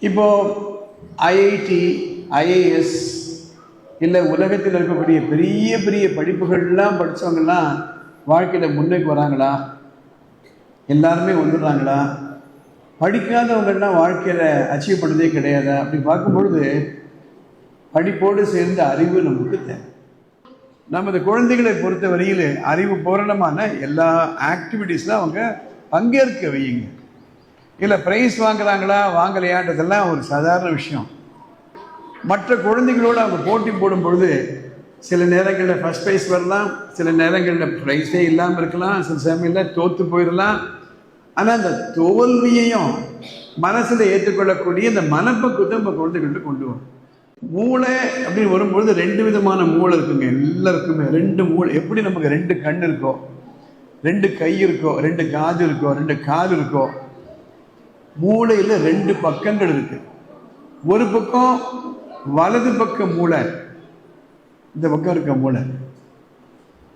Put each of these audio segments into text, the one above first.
இப்போது IIT IAS இல்லை உலகத்தில் இருக்கக்கூடிய பெரிய பெரிய படிப்புகள்லாம் படித்தவங்கெல்லாம் வாழ்க்கையில் முன்னுக்கு வராங்களா? எல்லாருமே வந்துடுறாங்களா? படிக்காதவங்கள்லாம் வாழ்க்கையில் அச்சீவ் பண்ணதே கிடையாது? அப்படி பார்க்கும்பொழுது படிப்போடு சேர்ந்த அறிவு நமக்கு தேவை. நமது குழந்தைகளை பொறுத்த வரையில் அறிவு பூரணமான எல்லா ஆக்டிவிட்டீஸில் அவங்க பங்கேற்க வையுங்க. இல்லை ப்ரைஸ் வாங்குறாங்களா வாங்கலையான்றதெல்லாம் ஒரு சாதாரண விஷயம். மற்ற குழந்தைகளோடு அவங்க போட்டி போடும் பொழுது சில நேரங்களில் ஃபஸ்ட் ப்ரைஸ் வரலாம் சில நேரங்களில் ப்ரைஸே இல்லாமல் இருக்கலாம் சில சமயங்களில் தோற்று போயிடலாம். ஆனால் அந்த தோல்வியையும் மனசில் ஏற்றுக்கொள்ளக்கூடிய இந்த மனப்பக்குவத்தை நம்ம குழந்தைகள்கிட்ட கொண்டு வரும். மூளை அப்படின்னு வரும்பொழுது ரெண்டு விதமான மூளை இருக்குங்க எல்லாருக்குமே. ரெண்டு மூளை எப்படி நமக்கு ரெண்டு கண் இருக்கோ ரெண்டு கை இருக்கோ ரெண்டு காது இருக்கோ ரெண்டு காது இருக்கோ மூளையில் ரெண்டு பக்கங்கள் இருக்கு. ஒரு பக்கம் வலது பக்க மூளை இந்த பக்கம் இருக்க மூளை.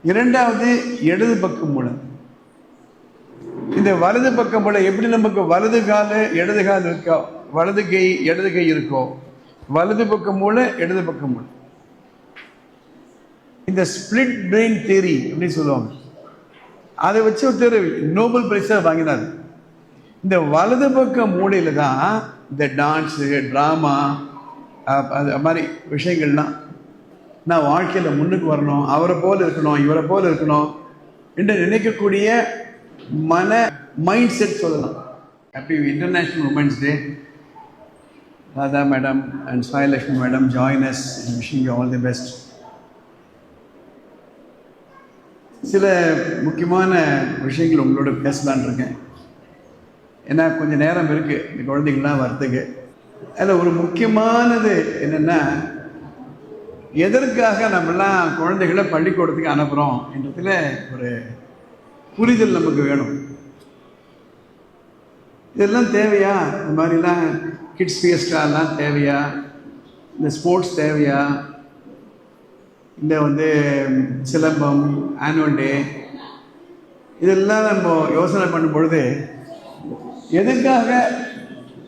இரண்டாவது இடது பக்க மூளை. இந்த வலது பக்க மூளை எப்படி நமக்கு வலது காலு இடது கால் இருக்கோ வலது கை இடது கை இருக்கோ வலது பக்க மூளை இடது பக்க மூளை. இந்த ஸ்பிளிட் பிரெயின் தியரி அப்படின்னு சொல்லுவாங்க? அதை வச்சு ஒருத்தர் நோபல் பிரைஸாக வாங்கினார். இந்த வலது பக்க மூலையில் தான் இந்த டான்ஸு ட்ராமா அது மாதிரி விஷயங்கள்லாம் நான் வாழ்க்கையில் முன்னுக்கு வரணும் அவரை போல் இருக்கணும் இவரை போல் இருக்கணும் என்று நினைக்கக்கூடிய மன மைண்ட் செட் சொல்லலாம் happy international women's day Radha madam and Sayalakshmi madam joins wishing you all the best சில முக்கியமான விஷயங்கள் உங்களோட பேசலான் இருக்கேன். ஏன்னா கொஞ்சம் நேரம் இருக்குது இந்த குழந்தைங்கள்லாம் வரத்துக்கு அதில் ஒரு முக்கியமானது என்னென்னா எதற்காக நம்மலாம் குழந்தைகளை பள்ளிக்கூடத்துக்கு அனுப்புகிறோம் என்றதில் ஒரு புரிதல் நமக்கு வேணும். இதெல்லாம் தேவையா? இந்த மாதிரிலாம் கிட்ஸ் ஃபியஸ்டாலாம் தேவையா? இந்த ஸ்போர்ட்ஸ் தேவையா? இந்த வந்து சிலம்பம் ஆனுவல் டே இதெல்லாம் நம்ம யோசனை பண்ணும் பொழுது எதுக்காக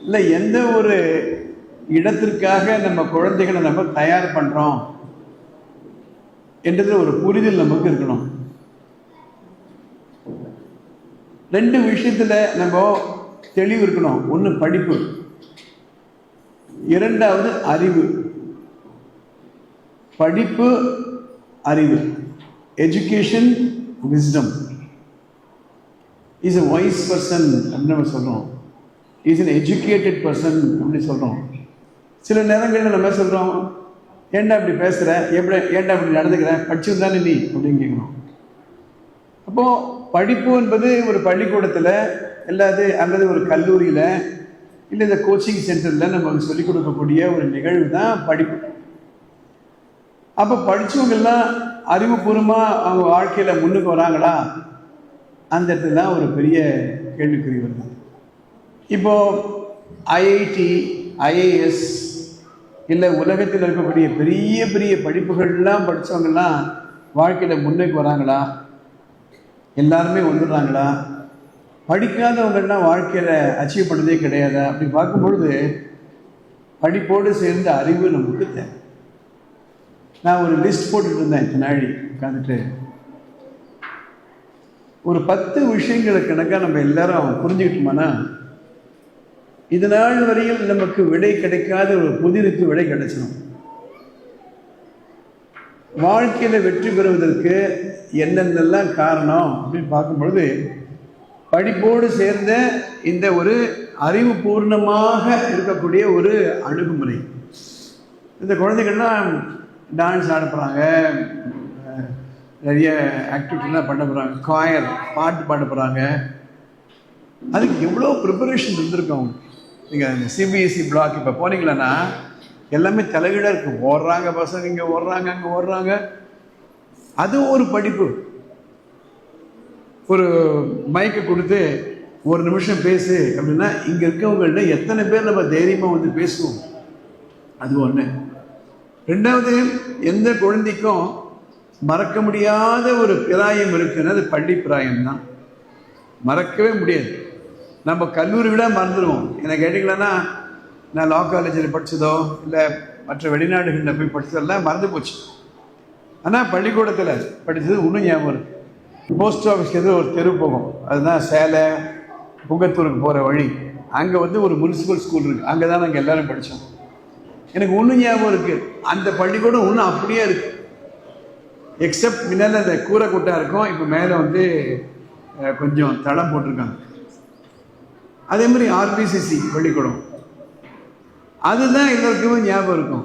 இல்லை எந்த ஒரு இடத்திற்காக நம்ம குழந்தைகளை நம்ம தயார் பண்ணுறோம் என்றது ஒரு புரிதல் நமக்கு இருக்கணும். ரெண்டு விஷயத்தில் நம்ம தெளிவு இருக்கணும். ஒன்று படிப்பு. இரண்டாவது அறிவு. படிப்பு அறிவு. Education wisdom is a wise person அப்படின்னு நம்ம சொல்கிறோம் இஸ் என் எஜுகேட்டட் பர்சன் அப்படின்னு சொல்கிறோம் சில நேரங்களில் நம்ம சொல்கிறோம் ஏண்டா இப்படி பேசுகிற எப்படி ஏண்டா இப்படி நடந்துக்கிற? படிச்சிருந்தானே நீ அப்படின்னு கேட்குறோம். அப்போது படிப்பு என்பது ஒரு பள்ளிக்கூடத்தில் இல்லாது அல்லது ஒரு கல்லூரியில் இல்லை இந்த கோச்சிங் சென்டரில் நமக்கு சொல்லிக் கொடுக்கக்கூடிய ஒரு நிகழ்வு தான் படிப்பு. அப்போ படித்தவங்கெல்லாம் அறிவுபூர்வமாக அவங்க வாழ்க்கையில் முன்னுக்கு வராங்களா? அந்த இடத்துல தான் ஒரு பெரிய கேள்விக்குறி வருது. இப்போது ஐஐடி ஐஏஎஸ் இல்லை உலகத்தில் இருக்கக்கூடிய பெரிய பெரிய படிப்புகள்லாம் படித்தவங்கெல்லாம் வாழ்க்கையில் முன்னுக்கு வராங்களா? எல்லாருமே வந்துடுறாங்களா? படிக்காதவங்கெல்லாம் வாழ்க்கையில் அச்சீவ் பண்ணதே கிடையாது? அப்படி பார்க்கும்பொழுது படிப்போடு சேர்ந்த அறிவு நமக்கு தேவை. நான் ஒரு லிஸ்ட் போட்டுட்டு இருந்தேன் இத்தனை உட்காந்துட்டு ஒரு பத்து விஷயங்களை கணக்காக நம்ம எல்லாரும் புரிஞ்சுக்கிட்டோம்னா இது நாள் வரையில் நமக்கு விடை கிடைக்காத ஒரு புதிருக்கு விடை கிடைச்சிடும் வாழ்க்கையில் வெற்றி பெறுவதற்கு என்னென்னலாம் காரணம் அப்படின்னு பார்க்கும்பொழுது படிப்போடு சேர்ந்த இந்த ஒரு அறிவுபூர்ணமாக இருக்கக்கூடிய ஒரு அணுகுமுறை. இந்த குழந்தைகள்லாம் டான்ஸ் ஆட போகிறாங்க நிறைய ஆக்டிவிட்டிலாம் பண்ண போகிறாங்க காயர் பாட்டு பாட போகிறாங்க அதுக்கு எவ்வளோ ப்ரிப்பரேஷன் இருந்திருக்கும் நீங்கள் அந்த சிபிஎஸ்சி பிளாக் இப்போ போனீங்களன்னா எல்லாமே தலைகீழாக இருக்குது ஓடுறாங்க பசங்க இங்கே ஓடுறாங்க அங்கே ஓடுறாங்க. அது ஒரு படிப்பு. ஒரு மைக்கை கொடுத்து ஒரு நிமிஷம் பேசு அப்படின்னா இங்கே இருக்கவங்கள்ட்ட எத்தனை பேர் நம்ம தைரியமாக வந்து பேசுவோம்? அது ஒன்று ரெண்டாவது எந்த குழந்தைக்கும் மறக்க முடியாத ஒரு பிராயம் இருக்குன்னா அது பள்ளி பிராயம் தான். மறக்கவே முடியாது. நம்ம கல்லூரி விட மறந்துடுவோம் என்னை கேட்டிங்களன்னா நான் லா காலேஜில் படித்ததோ இல்லை மற்ற வெளிநாடுகளில் போய் படித்ததெல்லாம் மறந்து போச்சு. ஆனால் பள்ளிக்கூடத்தில் படித்தது இன்னும் ஞாபகம் இருக்கு போஸ்ட் ஆஃபீஸ்க்கு ஒரு தெரு போகும் அதுதான் சேலை புங்கத்தூருக்கு போகிற வழி. அங்கே வந்து ஒரு முனிசிபல் ஸ்கூல் இருக்குது அங்கே தான் நாங்கள் எல்லாரும் படித்தோம் எனக்கு ஒன்றும் ஞாபகம் இருக்குது அந்த பள்ளிக்கூடம் இன்னும் அப்படியே இருக்குது எக்ஸப்ட் முன்னால் அந்த கூரை கூட்டாக இருக்கும் இப்போ மேலே வந்து கொஞ்சம் தளம் போட்டிருக்காங்க. அதே மாதிரி ஆர்பிசிசி பள்ளிக்கூடம். அதுதான் எல்லாருக்குமே ஞாபகம் இருக்கும்.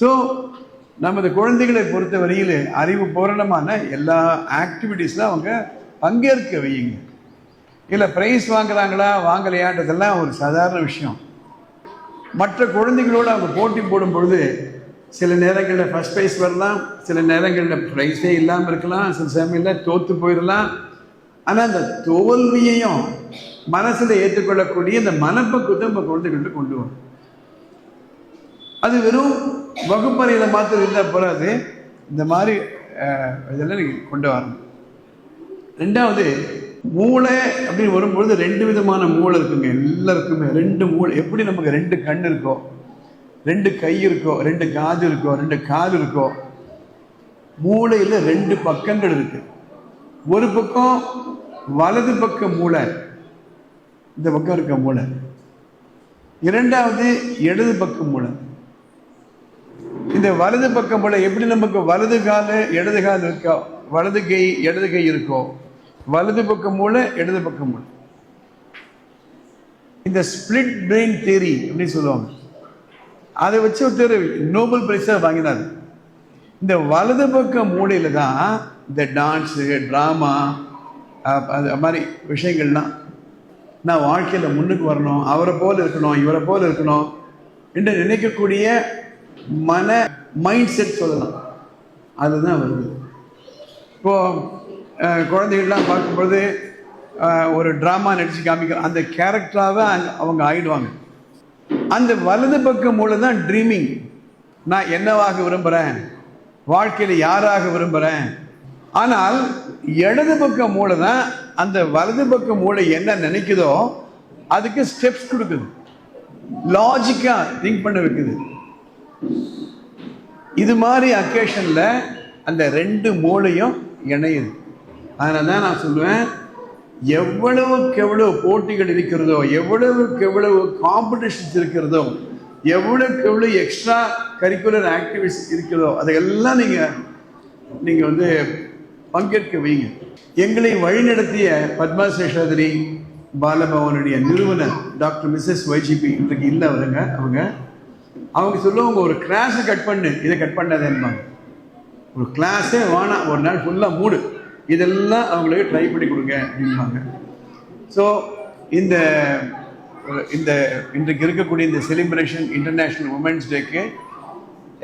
ஸோ நமது குழந்தைகளை பொறுத்த வரையில் அறிவு பூரணமான எல்லா ஆக்டிவிட்டீஸில் அவங்க பங்கேற்க வையுங்க. இல்லை ப்ரைஸ் வாங்குறாங்களா வாங்கலையான்றதெல்லாம் ஒரு சாதாரண விஷயம். மற்ற குழந்தைகளோடு அவங்க போட்டி போடும் பொழுது சில நேரங்களில் ஃபஸ்ட் ப்ரைஸ் வரலாம் சில நேரங்களில் ப்ரைஸே இல்லாமல் இருக்கலாம் சில சமயங்களில் தோற்று போயிடலாம். ஆனால் அந்த தோல்வியையும் மனசில் ஏற்றுக்கொள்ளக்கூடிய இந்த மனப்பக்குவத்தை நம்ம குழந்தைகள்கிட்ட கொண்டு வரும். அது வெறும் வகுப்பறையில் மாத்திரம் இருந்தால் போகாது இந்த மாதிரி இதெல்லாம் நீங்கள் கொண்டு வரணும். ரெண்டாவது மூளை அப்படின்னு வரும்பொழுது ரெண்டு விதமான மூளை இருக்குங்க. எல்லாருக்குமே ரெண்டு மூளை. எப்படி நமக்கு ரெண்டு கண் இருக்கோ ரெண்டு கை இருக்கோ ரெண்டு காது இருக்கோ ரெண்டு காது இருக்கோ மூளையில் ரெண்டு பக்கங்கள் இருக்கு. ஒரு பக்கம் வலது பக்க மூளை இந்த பக்கம் இருக்க மூளை. இரண்டாவது இடது பக்க மூளை. இந்த வலது பக்க மூளை எப்படி நமக்கு வலது காலு இடது கால் இருக்கோ வலது கை இடது கை இருக்கோ வலது பக்க மூளை இடது பக்க மூளை. இந்த ஸ்பிளிட் பிரெயின் தியரி அப்படின்னு சொல்லுவாங்க? அதை வச்சு ஒருத்தர் நோபல் பிரைஸாக வாங்கினார். இந்த வலது பக்க மூலையில் தான் இந்த டான்ஸு ட்ராமா அது மாதிரி விஷயங்கள்லாம் நான் வாழ்க்கையில் முன்னுக்கு வரணும் அவரை போல் இருக்கணும் இவரை போல் இருக்கணும் என்று நினைக்கக்கூடிய மன மைண்ட் செட் சொல்லலாம். அதுதான் வருது. இப்போது குழந்தைகள்லாம் பார்க்கும்பொழுது ஒரு ட்ராமா நடித்து காமிக்கிற அந்த கேரக்டராகவே அவங்க ஆயிடுவாங்க. அந்த வலது பக்கம் மூளை தான் ட்ரீமிங் நான் என்னவாக விரும்புகிறேன் வாழ்க்கையில் யாராக விரும்புகிறேன் ஆனால் இடது பக்க மூளை தான் அந்த வலது பக்க மூளை என்ன நினைக்குதோ அதுக்கு ஸ்டெப்ஸ் கொடுக்குது. லாஜிக்காக திங்க் பண்ண வைக்குது. இது மாதிரி அக்கேஷனில் அந்த ரெண்டு மூளையும் இணையுது. அதனால தான் நான் சொல்லுவேன் எவ்வளவுக்கு எவ்வளவு போட்டிகள் இருக்கிறதோ எவ்வளவுக்கு எவ்வளவு காம்படிஷன்ஸ் இருக்கிறதோ எவ்வளவுக்கு எவ்வளவு எக்ஸ்ட்ரா கரிக்குலர் ஆக்டிவிட்டிஸ் இருக்கிறதோ அதையெல்லாம் நீங்கள் நீங்கள் வந்து பங்கேற்க வைங்க எங்களை வழிநடத்திய பத்மா சேஷாதிரி பாலபவனுடைய நிறுவனர் டாக்டர் மிஸ்ஸஸ் வைஜிபி இன்றைக்கு இல்லை அவருங்க அவங்க. அவங்க சொல்லுவாங்க ஒரு கிளாஸை கட் பண்ணு இதை கட் பண்ணாதேன்பாங்க ஒரு கிளாஸே வேணாம் ஒரு நாள் ஃபுல்லாக மூடு. இதெல்லாம் அவங்களுக்கு ட்ரை பண்ணி கொடுங்க அப்படிம்பாங்க. ஸோ இந்த இந்த இன்றைக்கு இருக்கக்கூடிய இந்த செலிப்ரேஷன் இன்டர்நேஷ்னல் உமன்ஸ் டேக்கு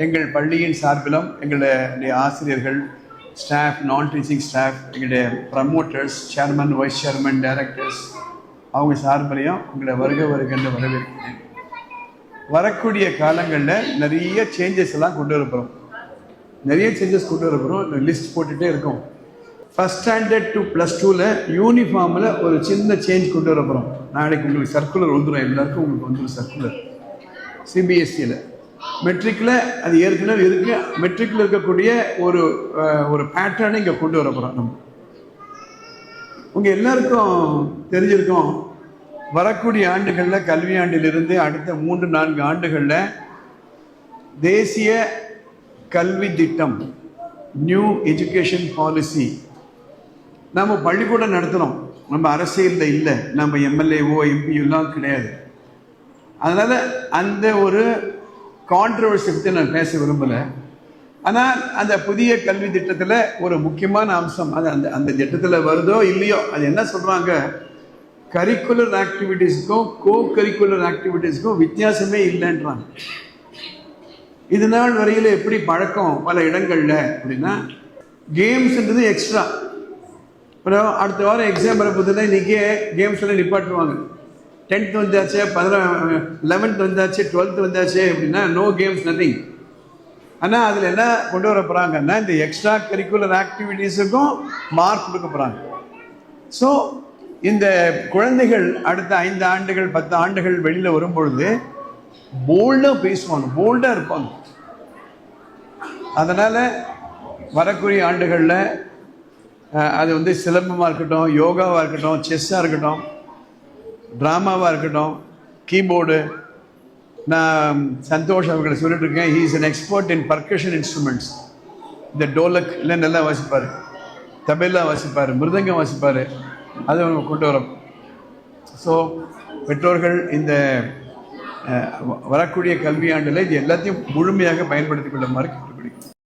எங்கள் பள்ளியின் சார்பிலும் எங்களுடைய ஆசிரியர்கள் ஸ்டாஃப் நான் டீச்சிங் ஸ்டாஃப் எங்களுடைய promoters chairman vice chairman directors அவங்க சார்பிலையும் உங்களை வருக வருகின்ற வரவேற்கிறேன். வரக்கூடிய காலங்களில் நிறைய சேஞ்சஸ் எல்லாம் கொண்டு வரப்போகிறோம் நிறைய சேஞ்சஸ் கொண்டு வரப்போகிறோம் லிஸ்ட் போட்டுகிட்டே இருக்கோம். ஃபஸ்ட் ஸ்டாண்டர்ட் டு ப்ளஸ் டூவில் யூனிஃபார்மில் ஒரு சின்ன சேஞ்ச் கொண்டு வர போகிறோம் நாளைக்கு உங்களுக்கு சர்க்குலர் வந்துடும் எல்லாருக்கும் உங்களுக்கு வந்துடும் சர்க்குலர் சிபிஎஸ்சியில் மெட்ரிக்கில் அது ஏற்கனவே இருக்கு. மெட்ரிக்கில் இருக்கக்கூடிய ஒரு ஒரு பேட்டர்னை இங்கே கொண்டு வர போகிறோம் நம்ம. உங்கள் எல்லாருக்கும் தெரிஞ்சிருக்கோம். வரக்கூடிய ஆண்டுகளில் கல்வி ஆண்டிலிருந்து அடுத்த மூன்று நான்கு ஆண்டுகளில் தேசிய கல்வி திட்டம் நியூ எஜுகேஷன் பாலிசி நம்ம பள்ளிக்கூடம் நடத்துகிறோம் நம்ம அரசியலில் இல்லை. நம்ம எம்எல்ஏவோ எம்பியெல்லாம் கிடையாது. அதனால் அந்த ஒரு கான்ட்ரவர்சி பற்றி நான் பேச விரும்பலை. ஆனால் அந்த புதிய கல்வி திட்டத்தில் ஒரு முக்கியமான அம்சம் அது அந்த அந்த திட்டத்தில் வருதோ இல்லையோ அது என்ன சொல்கிறாங்க கரிக்குலர் ஆக்டிவிட்டீஸ்க்கும் கோ கரிக்குலர் ஆக்டிவிட்டீஸ்க்கும் வித்தியாசமே இல்லைன்றாங்க. இது நாள் வரையில் எப்படி பழக்கம்? பல இடங்களில் அப்படின்னா கேம்ஸ்ன்றது எக்ஸ்ட்ரா அப்புறம் அடுத்த வாரம் எக்ஸாம் வரப்போதுன்னா இன்றைக்கே கேம்ஸ் எல்லாம் நிப்பாட்டுவாங்க. டென்த் வந்தாச்சு பதினா லெவன்த் வந்தாச்சு டுவெல்த் வந்தாச்சு அப்படின்னா நோ கேம்ஸ் நத்திங் ஆனால் அதில் என்ன கொண்டு வர போகிறாங்கன்னா இந்த எக்ஸ்ட்ரா கரிக்குலர் ஆக்டிவிட்டீஸுக்கும் மார்க் கொடுக்க போகிறாங்க ஸோ இந்த குழந்தைகள் அடுத்த ஐந்து ஆண்டுகள் பத்து ஆண்டுகள் வெளியில் வரும்பொழுது போல்டாக பேசுவாங்க போல்டாக இருப்பாங்க. அதனால் வரக்கூடிய ஆண்டுகளில் அது வந்து சிலம்பமாக இருக்கட்டும் யோகாவாக இருக்கட்டும் செஸ்ஸாக இருக்கட்டும் ட்ராமாவாக இருக்கட்டும் கீபோர்டு. நான் சந்தோஷ் அவர்களை சொல்லிட்டு இருக்கேன் he is an expert in percussion instruments இந்த டோலக் இல்லை நல்லா வாசிப்பார். தபேலா வாசிப்பார் மிருதங்கம் வாசிப்பார். அதை அவங்க கொண்டு வரோம். ஸோ பெற்றோர்கள் இந்த வ- வரக்கூடிய கல்வியாண்டில் இது எல்லாத்தையும் முழுமையாக பயன்படுத்திக் கொள்ளுமாறு கேட்டுக்கொள்கிறேன்.